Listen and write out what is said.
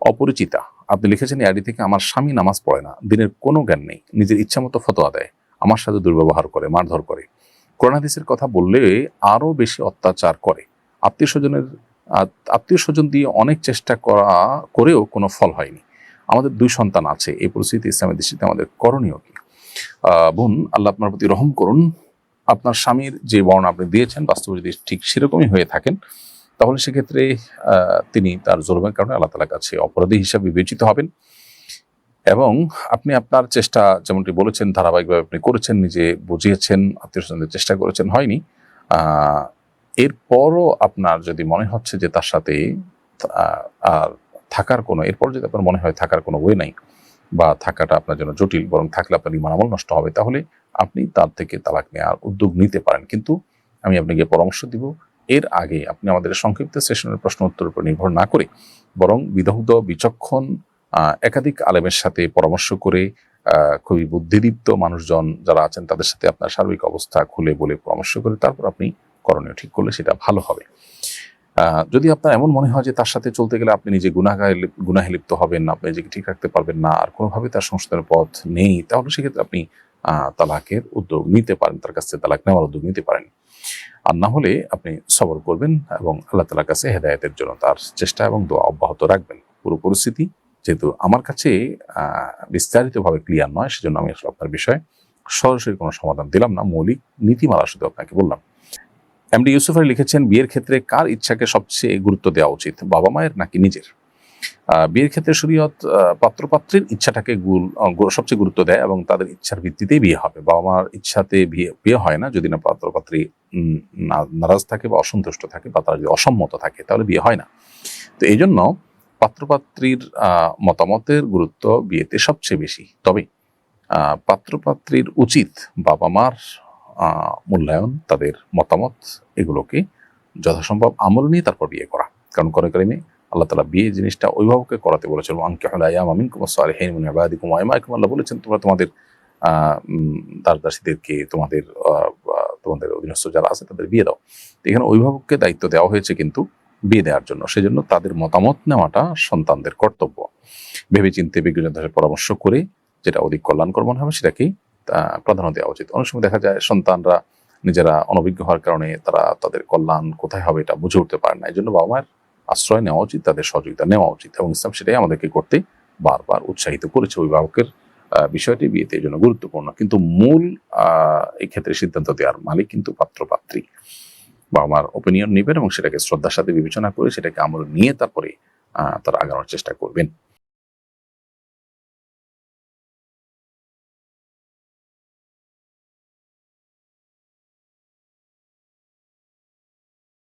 অপরিচিতা। আপনি লিখেছেন আইডি থেকে আমার স্বামী নামাজ পড়ে না। দিনের কোনো জ্ঞান নেই। নিজের ইচ্ছা মতো ফতোয়া দেয়। আমার সাথে দুর্ব্যবহার করে, মারধর করে। করোনাদিসের কথা বললে আরও বেশি অত্যাচার করে। আত্মীয় স্বজনের আত্মীয় স্বজন দিয়ে অনেক চেষ্টা করা, করেও কোনো ফল হয়নি। আমাদের দুই সন্তান আছে। এই পরিস্থিতি ইসলামের দৃষ্টিতে আমাদের করণীয় কি? বোন, আল্লাহ আপনার প্রতি রহম করুন। আপনার স্বামীর যে বর্ণনা আপনি দিয়েছেন, বাস্তবে যদি ঠিক সেরকমই হয়ে থাকেন তাহলে সেক্ষেত্রে তিনি তার জলমের কারণে আল্লাহ তালার কাছে অপরাধী হিসাবে বিবেচিত হবেন। এবং আপনি আপনার চেষ্টা যেমনটি বলেছেন, ধারাবাহিকভাবে আপনি করেছেন, নিজে বুঝিয়েছেন আত্মীয় স্বজনদের চেষ্টা করেছেন, হয়নি। এরপরও আপনার যদি মনে হচ্ছে যে তার সাথে আর থাকার কোনো এরপর যদি আপনার মনে হয় থাকার কোনো ওয়ে নাই বা থাকাটা আপনার জন্য জটিল, বরং থাকলে আপনার ইমানামল নষ্ট হবে, তাহলে আপনি তার থেকে তালাক নেওয়ার উদ্যোগ নিতে পারেন। কিন্তু আমি আপনাকে পরামর্শ দিব এর আগে আপনি আমাদের সংক্ষিপ্ত সেশনের প্রশ্ন উত্তর উপর নির্ভর না করে বরং বিদগ্ধ বিচক্ষণ একাধিক আলেমের সাথে পরামর্শ করে খুবই বুদ্ধিদীপ্ত মানুষজন যারা আছেন তাদের সাথে আপনার সার্বিক অবস্থা খুলে বলে পরামর্শ করে তারপর আপনি করণীয় ঠিক করলে সেটা ভালো হবে। যদি আপনার এমন মনে হয় যে তার সাথে চলতে গেলে আপনি নিজে গুণাগায় গুনাহে লিপ্ত হবেন না, আপনি নিজেকে ঠিক রাখতে পারবেন না, আর কোনোভাবে তার সংশোধনের পথ নেই, তাহলে সেক্ষেত্রে আপনি তালাকের উদ্যোগ নিতে পারেন, তার কাছ থেকে তালাক নেওয়ার উদ্যোগ নিতে পারেন। আর না হলে আপনি সবর করবেন এবং আল্লাহ তালার কাছে হেদায়তের জন্য তার চেষ্টা এবং দোয়া অব্যাহত রাখবেন। পুরো পরিস্থিতি যেহেতু আমার কাছে বিস্তারিতভাবে ক্লিয়ার নয়, সেজন্য আমি আসলে আপনার বিষয়ে সরাসরি কোনো সমাধান দিলাম না। মৌলিক নীতিমালা শুধু আপনাকে বললাম। এমডি ইউসুফ আলী লিখেছেন, বিয়ের ক্ষেত্রে কার ইচ্ছাকে সবচেয়ে গুরুত্ব দেওয়া উচিত বাবা মায়ের নাকি নিজের? বিয়ের ক্ষেত্রে শরীয়ত পাত্রপাত্রীর ইচ্ছাটাকে গুল- সবচেয়ে গুরুত্ব দেয় এবং তাদের ইচ্ছার ভিত্তিতেই বিয়ে হবে। বাবা মার ইচ্ছাতে বিয়ে বিয়ে হয় না যদি না পাত্রপাত্রী নারাজ থাকে বা অসন্তুষ্ট থাকে বা তারা যদি অসম্মত থাকে, তাহলে বিয়ে হয় না। তো এই জন্য পাত্রপাত্রীর মতামতের গুরুত্ব বিয়েতে সবচেয়ে বেশি। তবে পাত্রপাত্রীর উচিত বাবা মার মূল্যায়ন, তাদের মতামত, এগুলোকে যথাসম্ভব আমল নিয়ে তারপর বিয়ে করা। কারণ করে কারিমে আল্লাহ তালা বিয়ে জিনিসটা অভিভাবককে করাতে বলেছেন। আঙ্কে আমিন কুমার সালেহিন আবাদিকুম আইমাইকুম আল্লাহ বলেছেন তোমরা তোমাদের আহ, উম, দাসীদেরকে তোমাদের তোমাদের অধীনস্থ যারা আছে তাদের বিয়ে দাও। এখানে অভিভাবককে দায়িত্ব দেওয়া হয়েছে কিন্তু বিয়ে দেওয়ার জন্য। সেজন্য তাদের মতামত নেওয়াটা সন্তানদের কর্তব্য। ভেবে চিনতে বিজ্ঞজনদের পরামর্শ করে যেটা অধিক কল্যাণকর মনে হবে সেটাকেই প্রাধান্য দেওয়া উচিত। অনেক সময় দেখা যায় সন্তানরা নিজেরা অনভিজ্ঞ হওয়ার কারণে তারা তাদের কল্যাণ কোথায় হবে এটা বুঝে উঠতে পারে না। এই জন্য বাবা মায়ের আশ্রয় নেওয়া উচিত, তাদের সহযোগিতা নেওয়া উচিত এবং ইসলাম সেটাই আমাদেরকে করতে বারবার উৎসাহিত করেছে অভিভাবকের বিষয়টি বিয়েতে এই জন্য গুরুত্বপূর্ণ। কিন্তু মূল এই ক্ষেত্রে সিদ্ধান্ত দেওয়ার মালিক কিন্তু পাত্রপাত্রী বাবা মার ওপিনিয়ন নেবেন এবং সেটাকে শ্রদ্ধার সাথে বিবেচনা করে সেটাকে আমল নিয়ে তারপরে তারা আগানোর চেষ্টা করবেন।